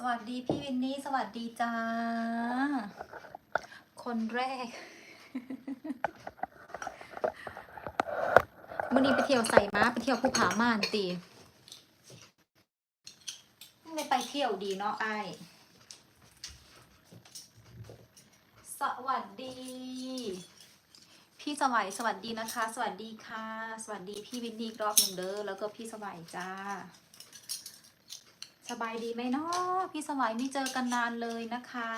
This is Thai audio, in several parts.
สวัสดีพี่วินนี่ สวัสดีจ้า คนแรกมื่อนี้ไปเที่ยวใส่ม้าไปเที่ยวภูผาม่านตีไม่ไปเที่ยวดีเนาะไอายสวัสดี พี่สวัยสวัสดีนะคะ สวัสดีค่ะ สวัสดีพี่วินนี่อีกรอบหนึ่งเด้อแล้วก็พี่สวัยจ้า สบายดีไหมเนาะพี่สวัยไม่เจอกันนานเลยนะคะ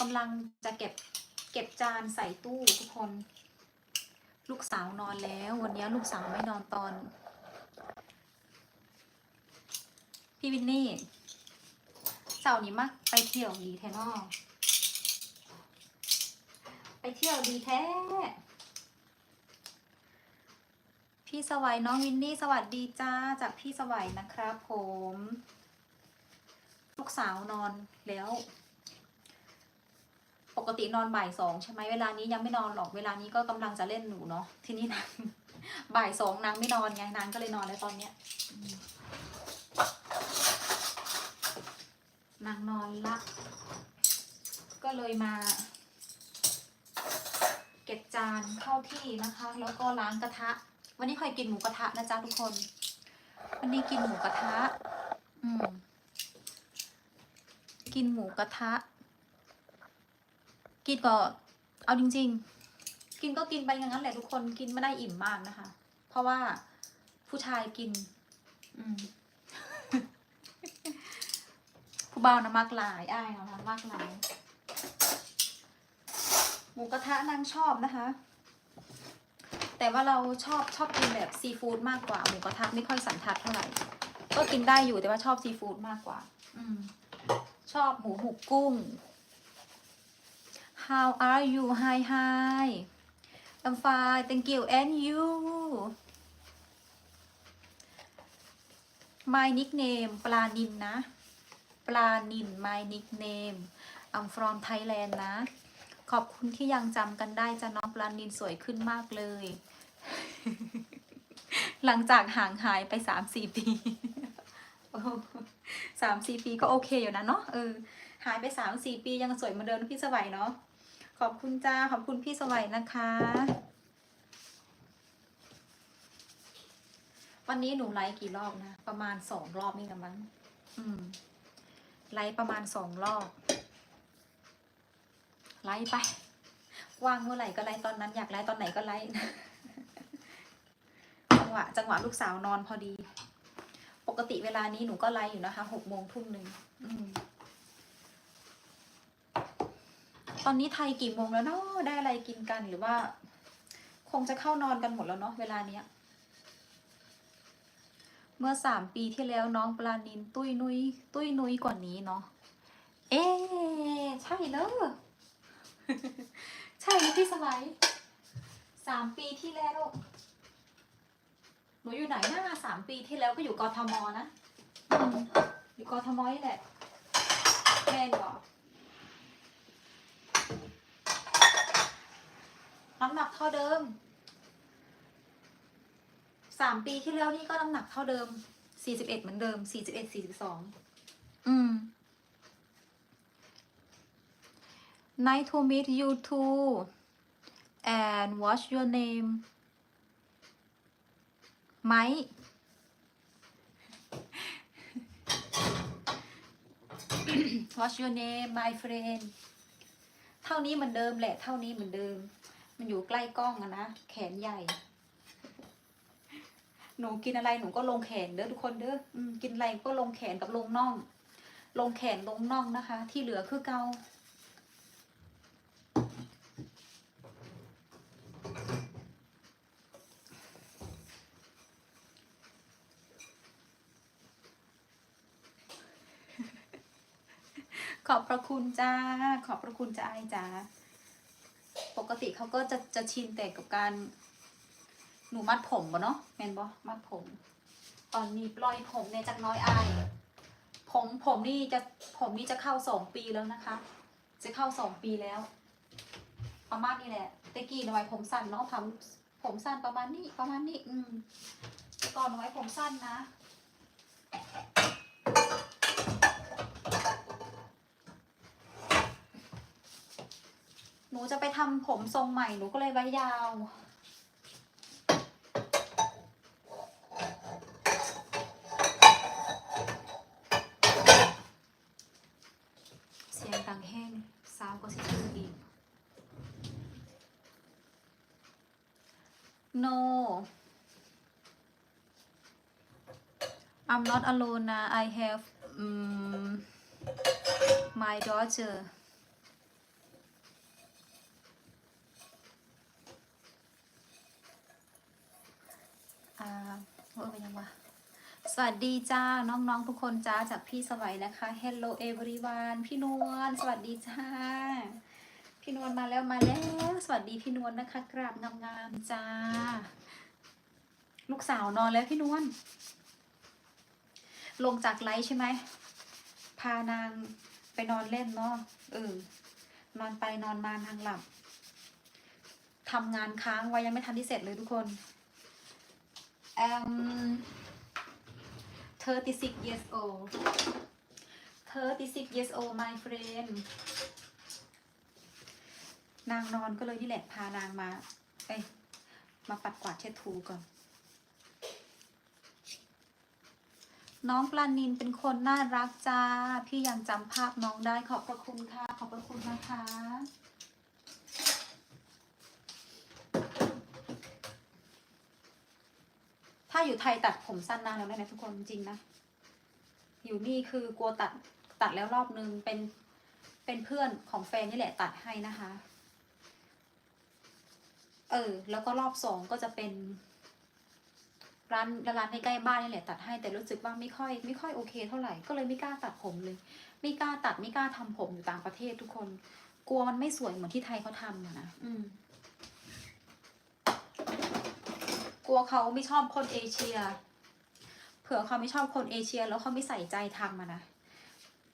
กำลังจะเก็บเก็บจานใส่ตู้ทุกคน ลูกสาวนอนแล้ว วันนี้ลูกสาวไม่นอนตอน พี่วินนี่เสาร์นี้มักไปเที่ยวดีแท้นอไปเที่ยวดีแท้ พี่สวัยน้องวินนี่สวัสดีจ้าจากพี่สวัยนะครับผม ลูกสาวนอนแล้ว ปกตินอนบ่ายสองใช่ไหมเวลานี้ยังไม่นอนหรอกเวลานี้ก็กำลังจะเล่นหนูเนาะทีนี้นางบ่ายสองนางไม่นอนไงนางก็เลยนอนแล้วตอนเนี้ยนางนอนละก็เลยมา เก็บจานเข้าที่นะคะ แล้วก็ล้างกระทะ วันนี้คอยกินหมูกระทะนะจ๊ะทุกคน วันนี้กินหมูกระทะ อืม กินหมูกระทะ กินก็ เอาจริง ๆ กินก็กินไปอย่างนั้นแหละทุกคนกินไม่ได้อิ่มมากนะคะ เพราะว่าผู้ชายกิน อืมผู้เบานะมากหลายอ้ายเอานะมากหลาย หมูกระทะนางชอบนะคะ แต่ว่าเราชอบชอบกินแบบซีฟู้ดมากกว่า หมูกระทะไม่ค่อยสันทัดเท่าไหร่ ก็กินได้อยู่แต่ว่าชอบซีฟู้ดมากกว่า อืม ชอบหมูหุกกุ้ง How are you Hi Hi I'm fine thank you and you My nickname ปลานินนะ ปลานิน My nickname I'm from Thailand นะ ขอบคุณที่ยังจำกันได้จ้ะน้องปลานินสวยขึ้นมากเลย หลังจากห่างหายไปสามสี่ปีสามสี่ปีก็โอเคอยู่นะเนาะเออหายไปสามสี่ปียังสวยเหมือนเดิมนพี่สวัยเนาะขอบคุณจ้าขอบคุณพี่สวัยนะคะ วันนี้หนูไลฟ์กี่รอบนะ ประมาณสองรอบนี่ละมั้งอืมไลฟ์ประมาณสองรอบไลฟ์ไปว่างเมื่อไหร่ก็ไลฟ์ตอนนั้นอยากไลฟ์ตอนไหนก็ไลฟ์ หวะจังหวะลูกสาวนอนพอดี ปกติเวลานี้หนูก็ไลฟ์อยู่นะคะหกโมงทุ่มหนึ่งตอนนี้ไทยกี่โมงแล้วเนาะได้อะไรกินกันหรือว่า คงจะเข้านอนกันหมดแล้วเนาะเวลาเนี้ย เมื่อสามปีที่แล้วน้องปลานินตุ้ยนุยตุ้ยนุยกว่านี้เนาะเอ๊ใช่เลยใช่พี่สมัยสามปีที่แล้ว หนูอยู่ไหนนะสามปีที่แล้วก็อยู่กทมนะอืมอยู่กทมนี่แหละแม่นบอกน้ำหนักเท่าเดิมสามปีที่แล้วนี่ก็น้ำหนักเท่าเดิมสี่สิบเอ็ดเหมือนเดิมสี่สิบเอ็ดสี่สิบสองอืม Nice to meet you too and what's your name ไม้ What's your name my friend เท่านี้เหมือนเดิมแหละ เท่านี้เหมือนเดิม มันอยู่ใกล้กล้องอะนะ แขนใหญ่ หนูกินอะไรหนูก็ลงแขนเด้อทุกคนเด้ออกินอะไรก็ลงแขนกับลงน่อง ลงแขนลงน่องนะคะ ที่เหลือคือเกา ขอบพระคุณจ้า ขอบพระคุณจ้าไอ้จ้า ปกติเขาก็จะจะชินแต่กับการ หนูมัดผมบ่เนาะแมนบ่มัดผม ตอนนี้ปล่อยผมเนี่ยจากน้อยอาย ผมผมนี่จะผมนี่จะเข้าสองปีแล้วนะคะ จะเข้าสองปีแล้ว ประมาณนี้แหละตะกี้หนูไว้ผมสั้นเนาะผมผมสั้นประมาณนี้ประมาณนี้ อืมแต่ก่อนหนูไว้ผมสั้นนะ จะไปทำผมทรงใหม่หนูก็เลยไว้ยาว เสียงดังแห้งซาวก็สิทึงอีก no I'm not alone นะ I have um, my daughter อ่าว่าเป็นยังวะสวัสดีจ้า น้องๆทุกคนจ้าจากพี่สวัยนะคะ Hello everyone พี่นวลสวัสดีจ้า พี่นวลมาแล้วมาแล้ว สวัสดีพี่นวลนะคะ กราบงามๆจ้า ลูกสาวนอนแล้วพี่นวลลงจากไลฟ์ใช่ไหมพานางไปนอนเล่นเนาะเออนอนไปนอนมานางหลับทำงานค้างไว้ยังไม่ทันที่เสร็จเลยทุกคน um 36 years old 36 years old my friend นางนอนก็เลยนี่แหละพานางมา เอ้ย มาปัดกวาดเช็ดถูก่อน น้องปลานินเป็นคนน่ารักจ้า พี่ยังจำภาพน้องได้ขอบพระคุณค่ะ ขอบพระคุณนะคะ ถ้า อยู่ไทยตัดผมสั้นนานแล้วนะทุกคนจริงนะ อยู่นี่คือกลัวตัดตัดแล้วรอบนึงเป็นเป็นเพื่อนของแฟนนี่แหละตัดให้นะคะ เออ แล้วก็รอบสองก็จะเป็นร้านร้านในใกล้บ้านนี่แหละตัดให้แต่รู้สึกว่าไม่ค่อย ไม่ค่อยโอเค เท่าไหร่ก็เลยไม่กล้าตัดผมเลย ไม่กล้าตัดไม่กล้าทำผมอยู่ต่างประเทศทุกคน กลัวมันไม่สวยเหมือนที่ไทยเขาทำนะอืม ก ลัวเขาไม่ชอบคนเอเชีย เผื่อเขาไม่ชอบคนเอเชีย แล้วเขาไม่ใส่ใจทำอะนะ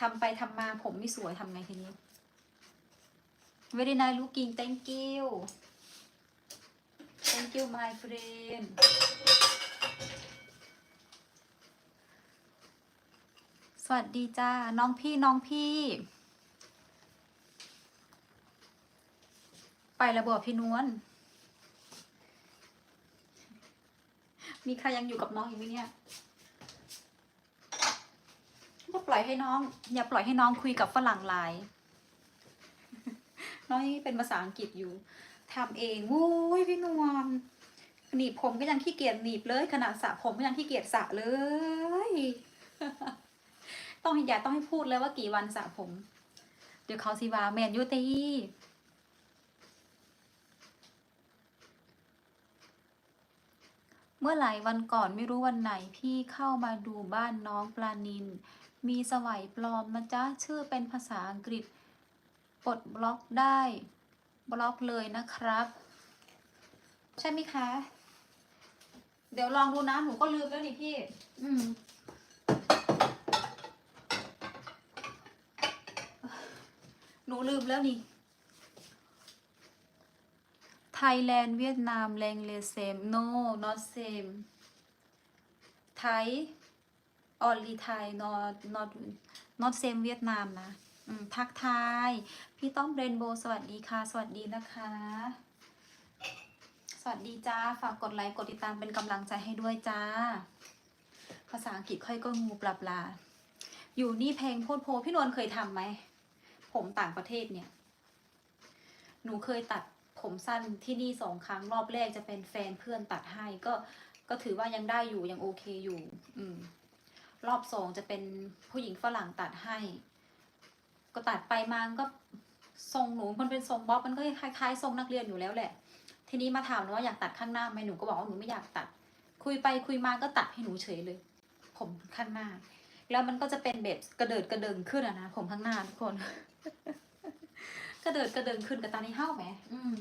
ทำไปทำมาผมไม่สวยทำไงทีนี้ very nice looking thank you thank you my friend สวัสดีจ้า น้องพี่น้องพี่ ไประบบพี่นวล มีใครยังอยู่กับน้องอีกไหมเนี่ยอย่าปล่อยให้น้อง อย่าปล่อยให้น้องคุยกับฝรั่งหลาย น้องนี่เป็นภาษาอังกฤษอยู่ทำเองโว้ยพี่นวลหนีบผมก็ยังขี้เกียจหนีบเลยขนาดสระผมก็ยังขี้เกียจสระเลย ต้องอย่าต้องให้พูดเลยว่ากี่วันสระผม เดี๋ยวเขาสิว่าแมนยูตี เมื่อหลายวันก่อนไม่รู้วันไหนพี่เข้ามาดูบ้านน้องปลานิน มีสวัยปลอมนะจ๊ะ ชื่อเป็นภาษาอังกฤษปลดบล็อกได้ บล็อกเลยนะครับ ใช่ไหมคะ เดี๋ยวลองดูนะ หนูก็ลืมแล้วนี่พี่ อืมหนูลืมแล้วนี่ Thailand เวียดนามแรงเลเซม no not same Thai only Thai not not not same เวียดนามนะอืมทักทาย พี่ต้อมเรนโบสวัสดีค่ะ สวัสดีนะคะ สวัสดีจ้า ฝากกดไลค์ กดติดตามเป็นกำลังใจให้ด้วยจ้า ภาษาอังกฤษค่อยก็งูปลับลา อยู่นี่เพลงโพดโพ พี่นวลเคยทำไหม ผมต่างประเทศเนี่ย หนูเคยตัด ผมสั้นที่นี่สองครั้งรอบแรกจะเป็นแฟนเพื่อนตัดให้ก็ก็ถือว่ายังได้อยู่ยังโอเคอยู่ อืม รอบสองจะเป็นผู้หญิงฝรั่งตัดให้ ก็ตัดไปมาก็ทรงหนูมันเป็นทรงบ๊อบมันก็คล้ายๆทรงนักเรียนอยู่แล้วแหละ ทีนี้มาถามหนูว่าอยากตัดข้างหน้าไหมหนูก็บอกว่าหนูไม่อยากตัด คุยไปคุยมาก็ตัดให้หนูเฉยเลย ผมข้างหน้า แล้วมันก็จะเป็นแบบกระเดิดกระเดิงขึ้นอะนะผมข้างหน้าทุกคน กระเดิดกระเดิงขึ้นกับตาในห้าไหมอืม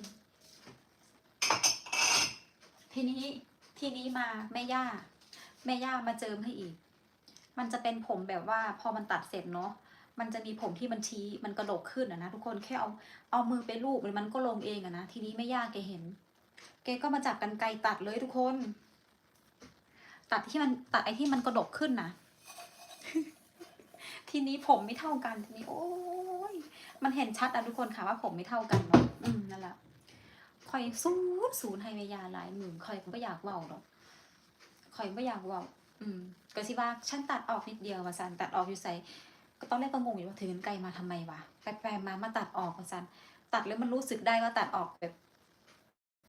ทีนี้ทีนี้มาแม่ย่า แม่ย่ามาเจิมให้อีก มันจะเป็นผมแบบว่าพอมันตัดเสร็จเนาะมันจะมีผมที่มันชี้มันกระโดกขึ้นอะนะทุกคนแค่เอาเอามือไปลูบมันก็ลงเองอะนะทีนี้แม่ย่าแกเห็นแกก็มาจับกันไกรตัดเลยทุกคน ตัดที่มันตัดไอ้ที่มันกระดกขึ้นนะทีนี้ผมไม่เท่ากันทีนี้โอ้ มันเห็นชัดอะทุกคนค่ะว่าผมไม่เท่ากันเนาะอืมนั่นแหละคอยสูนศูนย์ให้เมยาหลายหมื่นคอยก็ไม่อยากเว้าหรอกคอยไม่อยากเว้าอืมก็สิว่าฉันตัดออกนิดเดียวมาสันตัดออกอยู่ใส่ก็ตอนแรกก็งงอยู่ว่าถือกันไกลมาทำไมวะแปลมามาตัดออกมาสันตัดแล้วมันรู้สึกได้ว่าตัดออกแบบ